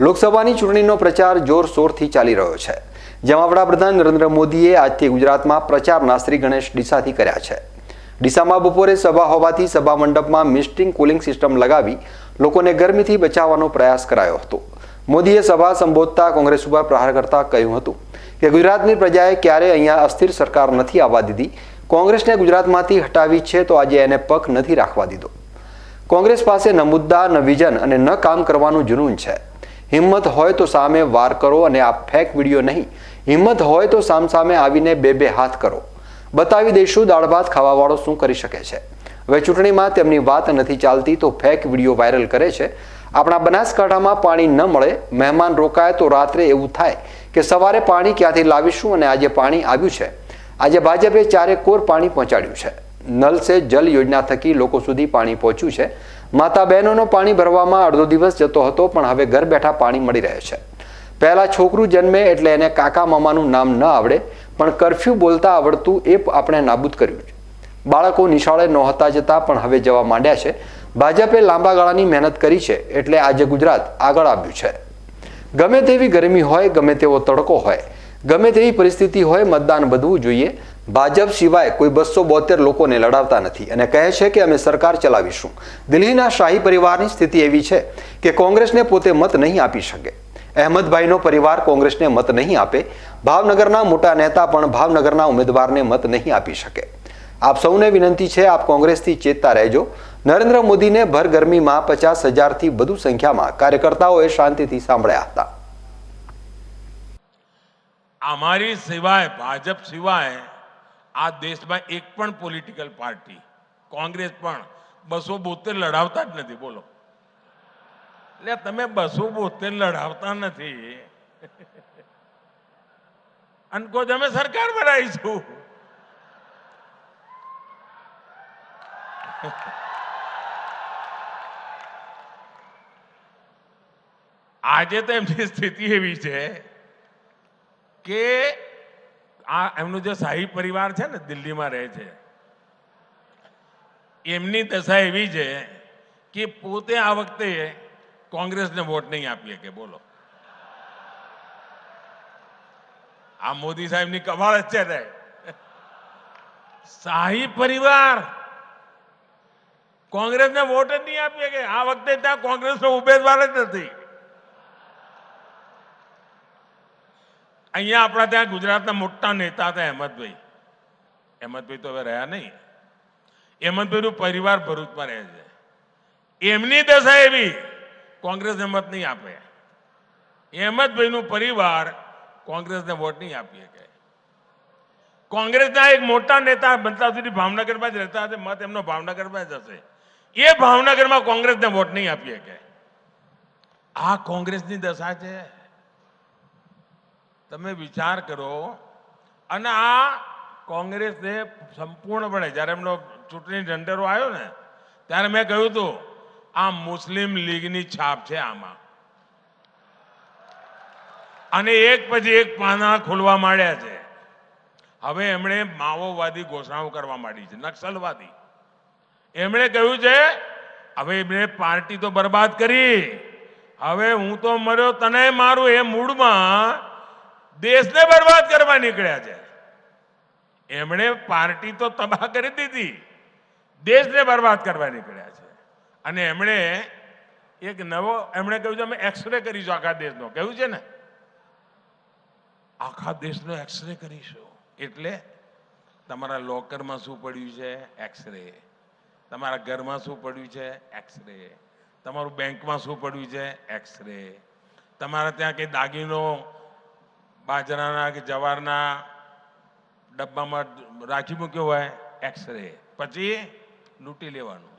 લોકસભાની ચૂંટણીનો પ્રચાર જોરશોરથી ચાલી રહ્યો છે. જેમાં વડાપ્રધાન નરેન્દ્ર મોદીએ આજથી ગુજરાતમાં પ્રચારના શ્રી ગણેશ ડીસાથી કર્યા છે. ડીસામાં બપોરે સભા હોવાથી સભા મંડપમાં મિસ્ટિંગ કુલિંગ સિસ્ટમ લગાવી લોકોને ગરમીથી બચાવવાનો પ્રયાસ કરાયો હતો. મોદીએ સભા સંબોધતા કોંગ્રેસ ઉપર પ્રહાર કરતા કહ્યું હતું કે ગુજરાતની પ્રજાએ ક્યારે અહીંયા અસ્થિર સરકાર નથી આવવા દીધી. કોંગ્રેસને ગુજરાતમાંથી હટાવી છે તો આજે એને પગ નથી રાખવા દીધો. કોંગ્રેસ પાસે ન મુદ્દા, ન વિઝન અને ન કામ કરવાનું જુનૂન છે. હિંમત હોય તો સામે વાર કરો અને આ ફેક વીડિયો નહીં. હિંમત હોય તો સામસામે આવીને બે બે હાથ કરો. બતાવી દઈશું દાળ ભાત ખાવાવાળો શું કરી શકે છે. હવે ચૂંટણીમાં તેમની વાત નથી ચાલતી તો ફેક વીડિયો વાયરલ કરે છે. આપણા બનાસકાંઠામાં પાણી ન મળે, મહેમાન રોકાય તો રાત્રે એવું થાય કે સવારે પાણી ક્યાંથી લાવીશું અને આજે પાણી આવ્યું છે. આજે ભાજપે ચારે કોર પાણી પહોંચાડ્યું છે. નલ સે જલ યોજના થકી લોકો સુધી પાણી પહોંચ્યું છે. માતા બહેનોનો પાણી ભરવામાં અડધો દિવસ જતો હતો, પણ હવે ઘર બેઠા પાણી મળી રહે છે. પહેલાં છોકરું જન્મે એટલે એને કાકા મામાનું નામ ન આવડે, પણ કરફ્યુ બોલતા આવડતું એ આપણે નાબૂદ કર્યું છે. બાળકો નિશાળે નહોતા જતા, પણ હવે જવા માંડ્યા છે. ભાજપે લાંબા ગાળાની મહેનત કરી છે, એટલે આજે ગુજરાત આગળ આવ્યું છે. ગમે તેવી ગરમી હોય, ગમે તેવો તડકો હોય. ગમે તેવી પરિસ્થિતિ હોય, મતદાન વધવું જોઈએ. ભાજપ સિવાય કોઈ બસો બોતેર લોકોને લડાવતા નથી અને કહે છે કે અમે સરકાર ચલાવીશું. દિલ્હીના શાહી પરિવારની સ્થિતિ એવી છે કે કોંગ્રેસને પોતે મત નહીં આપી શકે. અહેમદભાઈનો પરિવાર કોંગ્રેસને મત નહીં આપે. ભાવનગરના મોટા નેતા પણ ભાવનગરના ઉમેદવારને મત નહીં આપી શકે. આપ સૌને વિનંતી છે, આપ કોંગ્રેસથી ચેતતા રહેજો. નરેન્દ્ર મોદીને ભર ગરમીમાં પચાસ હજારથી વધુ સંખ્યામાં કાર્યકર્તાઓએ શાંતિથી સાંભળ્યા હતા. અમારી સિવાય, ભાજપ સિવાય આ દેશમાં એક પણ પોલિટિકલ પાર્ટી કોંગ્રેસ પણ બસો બોતેર લડાવતા જ નથી, બોલો. એટલે તમે બસો બોતેર લડાવતા નથી. અને કહો અમે સરકાર બનાવીશું આજે તો એમની સ્થિતિ એવી છે કે આ એમનું જે શાહી પરિવાર છે ને દિલ્હીમાં રહે છે, એમની દશા એવી છે કે પોતે આ વખતે કોંગ્રેસને વોટ નહીં આપીએ કે, બોલો. આ મોદી સાહેબની કમાલ જ છે શાહી પરિવાર કોંગ્રેસને વોટ જ નહીં આપીએ કે, આ વખતે ત્યાં કોંગ્રેસનો ઉમેદવાર જ નથી. અહીંયા આપણા ત્યાં ગુજરાતના મોટા નેતા હતા અહેમદભાઈ અહેમદભાઈ તો હવે રહ્યા નહીં. અહેમદભાઈનું પરિવાર ભરૂચમાં રહે છે. એમની દશા એવી કોંગ્રેસને મત નહીં આપે. અહેમદભાઈનું પરિવાર કોંગ્રેસને વોટ નહીં આપી શકે. કોંગ્રેસના એક મોટા નેતા બનતા સુધી ભાવનગરમાં જ રહેતા હશે, મત એમનો ભાવનગરમાં જ હશે. એ ભાવનગરમાં કોંગ્રેસને વોટ નહીં આપી શકે. આ કોંગ્રેસની દશા છે. તમે વિચાર કરો, અને આ કોંગ્રેસને સંપૂર્ણપણે, જ્યારે એમનો ચૂંટણી ઢંઢેરો આવ્યો ને, ત્યારે મેં કહ્યું હતું, આ મુસ્લિમ લીગની છાપ છે આમાં. અને એક પછી એક પાના ખોલવા માંડ્યા છે. હવે એમણે માઓવાદી ઘોષણાઓ કરવા માંડી છે, નક્સલવાદી. એમણે કહ્યું છે, હવે એમણે પાર્ટી તો બરબાદ કરી. હવે હું તો મર્યો, તને મારું એ મૂડમાં દેશને બરબાદ કરવા નીકળ્યા છે. એમણે પાર્ટી તો તબાહ કરી દીધી. દેશને બરબાદ કરવા નીકળ્યા છે. અને એમણે એક નવો, એમણે કહ્યું છે, અમે એક્સરે કરીશું આખા દેશનો. કહ્યું છે ને? આખા દેશનો એક્સરે કરીશું. એટલે તમારા લોકરમાં શું પડ્યું છે? એક્સરે તમારા ઘરમાં શું પડ્યું છે? એક્સરે તમારું બેંકમાં શું પડ્યું છે? એક્સરે તમારા ત્યાં કંઈ દાગીનો બાજરાના કે જવારના ડબ્બામાં રાખી મૂક્યો હોય એક્સરે. પછી લૂંટી લેવાનું.